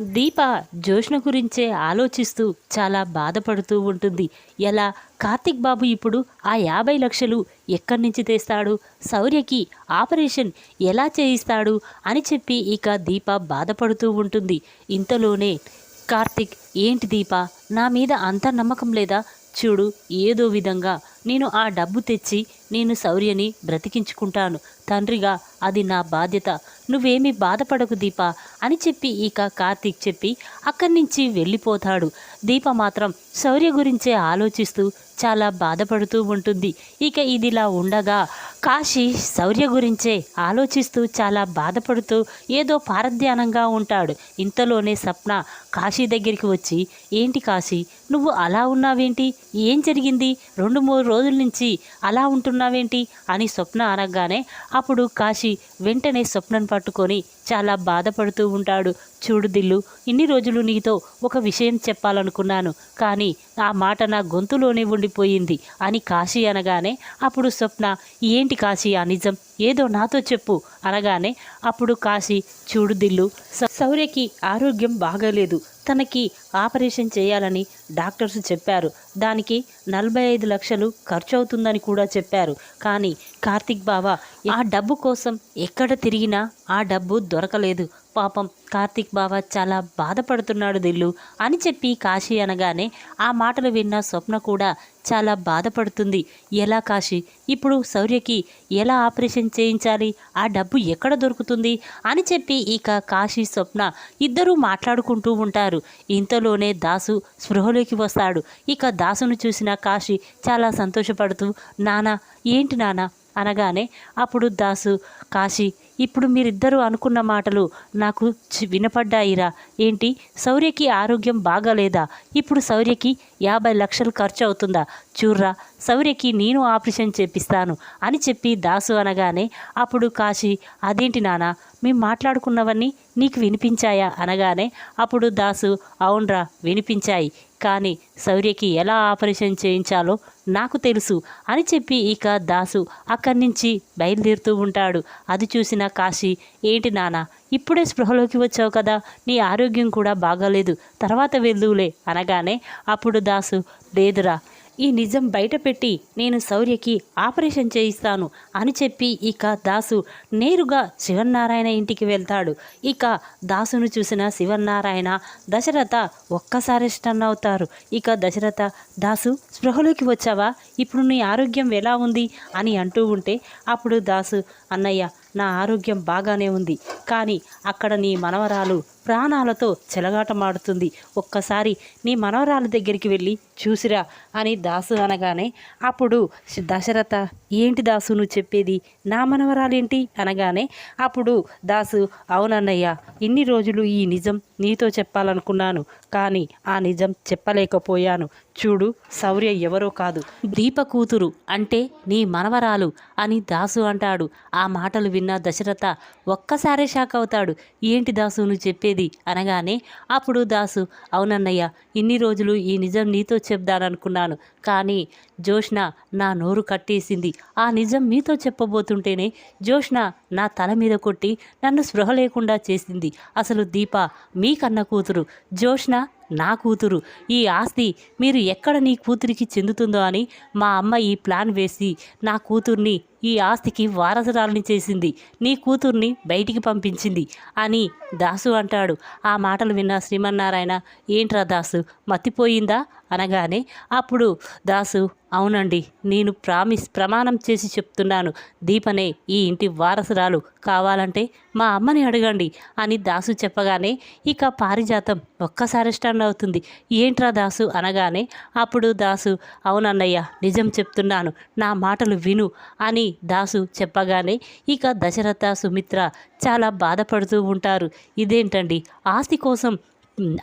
దీప జోష్న గురించే ఆలోచిస్తూ చాలా బాధపడుతూ ఉంటుంది. ఎలా? కార్తిక్ బాబు ఇప్పుడు ఆ యాభై లక్షలు ఎక్కడి నుంచి తెస్తాడు? శౌర్యకి ఆపరేషన్ ఎలా చేయిస్తాడు? అని చెప్పి ఇక దీప బాధపడుతూ ఉంటుంది. ఇంతలోనే కార్తిక్ ఏంటి దీప? నా మీద అంత నమ్మకం లేదా? చూడు ఏదో విధంగా నేను ఆ డబ్బు తెచ్చి నేను శౌర్యని బ్రతికించుకుంటాను. తండ్రిగా అది నా బాధ్యత. నువ్వేమీ బాధపడకు దీప అని చెప్పి ఇక కార్తీక్ చెప్పి అక్కడి నుంచి వెళ్ళిపోతాడు. దీప మాత్రం శౌర్య గురించే ఆలోచిస్తూ చాలా బాధపడుతూ ఉంటుంది. ఇక ఇదిలా ఉండగా కాశీ శౌర్య గురించే ఆలోచిస్తూ చాలా బాధపడుతూ ఏదో పారధ్యానంగా ఉంటాడు. ఇంతలోనే సప్న కాశీ దగ్గరికి వచ్చి ఏంటి కాశీ? నువ్వు అలా ఉన్నావేంటి? ఏం జరిగింది? రెండు మూడు రోజుల నుంచి అలా ఉంటున్నావేంటి? అని స్వప్న అనగానే అప్పుడు కాశీ వెంటనే స్వప్నను పట్టుకొని చాలా బాధపడుతూ ఉంటాడు. చూడు దిల్లు ఇన్ని రోజులు నీతో ఒక విషయం చెప్పాలనుకున్నాను కానీ ఆ మాట నా గొంతులోనే ఉండిపోయింది అని కాశీ అనగానే అప్పుడు స్వప్న ఏంటి కాశీ? ఆ నిజం? ఏదో నాతో చెప్పు అనగానే అప్పుడు కాశీ చూడు దిల్లు. శౌర్యకి ఆరోగ్యం బాగాలేదు. తనకి ఆపరేషన్ చేయాలని డాక్టర్స్ చెప్పారు. దానికి నలభై ఐదు లక్షలు ఖర్చు అవుతుందని కూడా చెప్పారు. కానీ కార్తిక్ బావ ఆ డబ్బు కోసం ఎక్కడ తిరిగినా ఆ డబ్బు దొరకలేదు. పాపం కార్తీక్ బావ చాలా బాధపడుతున్నాడు దిల్లు అని చెప్పి కాశీ అనగానే ఆ మాటలు విన్న స్వప్న కూడా చాలా బాధపడుతుంది. ఎలా కాశీ? ఇప్పుడు శౌర్యకి ఎలా ఆపరేషన్ చేయించాలి? ఆ డబ్బు ఎక్కడ దొరుకుతుంది? అని చెప్పి ఇక కాశీ స్వప్న ఇద్దరూ మాట్లాడుకుంటూ ఉంటారు. ఇంతలోనే దాసు స్పృహలోకి వస్తాడు. ఇక దాసును చూసిన కాశీ చాలా సంతోషపడుతూ నానా ఏంటి నానా? అనగానే అప్పుడు దాసు కాశీ ఇప్పుడు మీరిద్దరూ అనుకున్న మాటలు నాకు చి- వినపడ్డాయిరా. ఏంటి? శౌర్యకి ఆరోగ్యం బాగాలేదా? ఇప్పుడు శౌర్యకి యాభై లక్షలు ఖర్చు అవుతుందా చూర్రా శౌర్యకి నేను ఆపరేషన్ చేపిస్తాను అని చెప్పి దాసు అనగానే అప్పుడు కాశీ అదేంటి నానా? మేము మాట్లాడుకున్నవన్నీ నీకు వినిపించాయా? అనగానే అప్పుడు దాసు అవునరా వినిపించాయి. కానీ శౌర్యకి ఎలా ఆపరేషన్ చేయించాలో నాకు తెలుసు అని చెప్పి ఇక దాసు అక్కడి నుంచి బయలుదేరుతూ ఉంటాడు. అది చూసిన కాశీ ఏంటి నాన్న ఇప్పుడే స్పృహలోకి వచ్చావు కదా నీ ఆరోగ్యం కూడా బాగాలేదు తర్వాత వెళ్దువులే అనగానే అప్పుడు దాసు లేదురా ఈ నిజం బయటపెట్టి నేను శౌర్యకి ఆపరేషన్ చేయిస్తాను అని చెప్పి ఇక దాసు నేరుగా శివన్నారాయణ ఇంటికి వెళ్తాడు. ఇక దాసును చూసిన శివన్నారాయణ దశరథ ఒక్కసారి స్టన్ అవుతారు. ఇక దశరథ దాసు స్పృహలోకి వచ్చావా? ఇప్పుడు నీ ఆరోగ్యం ఎలా ఉంది? అని అంటూ ఉంటే అప్పుడు దాసు అన్నయ్య నా ఆరోగ్యం బాగానే ఉంది. కానీ అక్కడ నీ మనవరాలు ప్రాణాలతో చెలగాటమాడుతుంది. ఒక్కసారి నీ మనవరాలు దగ్గరికి వెళ్ళి చూసిరా అని దాసు అనగానే అప్పుడు దశరథ ఏంటి దాసు నువ్వు చెప్పేది? నా మనవరాలేంటి? అనగానే అప్పుడు దాసు అవునన్నయ్య ఇన్ని రోజులు ఈ నిజం నీతో చెప్పాలనుకున్నాను. కానీ ఆ నిజం చెప్పలేకపోయాను. చూడు శౌర్య ఎవరో కాదు. దీప కూతురు అంటే నీ మనవరాలు అని దాసు అంటాడు. ఆ మాటలు విన్న దశరథ ఒక్కసారే షాక్ అవుతాడు. ఏంటి దాసును చెప్పేది? అనగానే అప్పుడు దాసు అవునన్నయ్య ఇన్ని రోజులు ఈ నిజం నీతో చెప్దాననుకున్నాను. కానీ జోష్ణ నా నోరు కట్టేసింది. ఆ నిజం మీతో చెప్పబోతుంటేనే జోష్ణ నా తల మీద కొట్టి నన్ను స్పృహ లేకుండా చేసింది. అసలు దీప మీ కన్న కూతురు. జోష్ణ నా కూతురు ఈ ఆస్తి మీరు ఎక్కడ నీ కూతురికి చెందుతుందో అని మా అమ్మ ఈ ప్లాన్ వేసి నా కూతుర్ని ఈ ఆస్తికి వారసురాలని చేసింది. నీ కూతుర్ని బయటికి పంపించింది అని దాసు అంటాడు. ఆ మాటలు విన్న శ్రీమన్నారాయణ ఏంట్రా దాసు మతిపోయిందా అనగానే అప్పుడు దాసు అవునండి నేను ప్రామిస్ ప్రమాణం చేసి చెప్తున్నాను. దీపనే ఈ ఇంటి వారసురాలు కావాలంటే మా అమ్మని అడగండి అని దాసు చెప్పగానే ఇక పారిజాతం ఒక్కసారి స్టాండ్ అవుతుంది. ఏంట్రా దాసు? అనగానే అప్పుడు దాసు అవునన్నయ్య నిజం చెప్తున్నాను. నా మాటలు విను అని దాసు చెప్పగానే ఇక దశరథ సుమిత్ర చాలా బాధపడుతూ ఉంటారు. ఇదేంటండి? ఆస్తి కోసం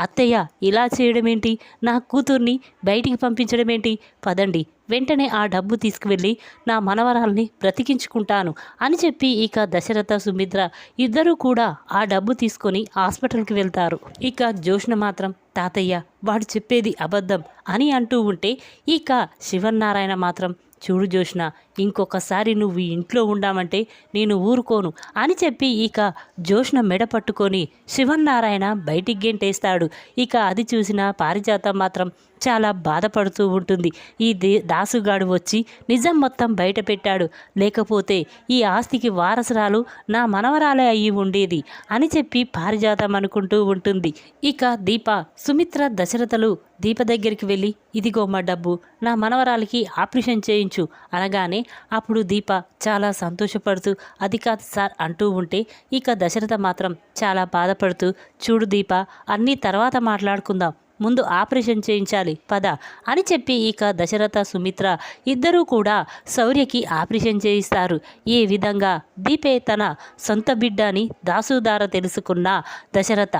అత్తయ్య ఇలా చేయడం ఏంటి నా కూతుర్ని బయటికి పంపించడం ఏంటి పదండి. వెంటనే ఆ డబ్బు తీసుకువెళ్ళి నా మనవరాల్ని బ్రతికించుకుంటాను అని చెప్పి ఇక దశరథ సుమిత్ర ఇద్దరూ కూడా ఆ డబ్బు తీసుకొని హాస్పిటల్కి వెళ్తారు. ఇక జోష్ణ మాత్రం తాతయ్య వాడు చెప్పేది అబద్ధం అని అంటూ ఉంటే ఇక శివన్నారాయణ మాత్రం చూడు జోష్న ఇంకొకసారి నువ్వు ఇంట్లో ఉండామంటే నేను ఊరుకోను అని చెప్పి ఇక జోష్న మెడ పట్టుకొని శివన్నారాయణ బయటికి గెంటేస్తాడు. ఇక అది చూసిన పారిజాతం మాత్రం చాలా బాధపడుతూ ఉంటుంది. ఈ దే దాసుగాడు వచ్చి నిజం మొత్తం బయట పెట్టాడు. లేకపోతే ఈ ఆస్తికి వారసురాలు నా మనవరాలే అయ్యి ఉండేది అని చెప్పి పారిజాతం అనుకుంటూ ఉంటుంది. ఇక దీప సుమిత్ర దశరథలు దీప దగ్గరికి వెళ్ళి ఇదిగో మా డబ్బు నా మనవరాలికి ఆపరేషన్ చేయించు అనగానే అప్పుడు దీప చాలా సంతోషపడుతూ అది కాదు సార్ అంటూ ఉంటే ఇక దశరథ మాత్రం చాలా బాధపడుతూ చూడు దీప అన్నీ తర్వాత మాట్లాడుకుందాం. ముందు ఆపరేషన్ చేయించాలి పద అని చెప్పి ఇక దశరథ సుమిత్ర ఇద్దరూ కూడా శౌర్యకి ఆపరేషన్ చేయిస్తారు. ఈ విధంగా దీపే తన సొంత బిడ్డ అని దాసుదార తెలుసుకున్న దశరథ.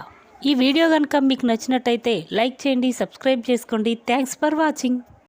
ఈ వీడియో కనుక మీకు నచ్చినట్టయితే లైక్ చేయండి సబ్స్క్రైబ్ చేసుకోండి. Thanks for watching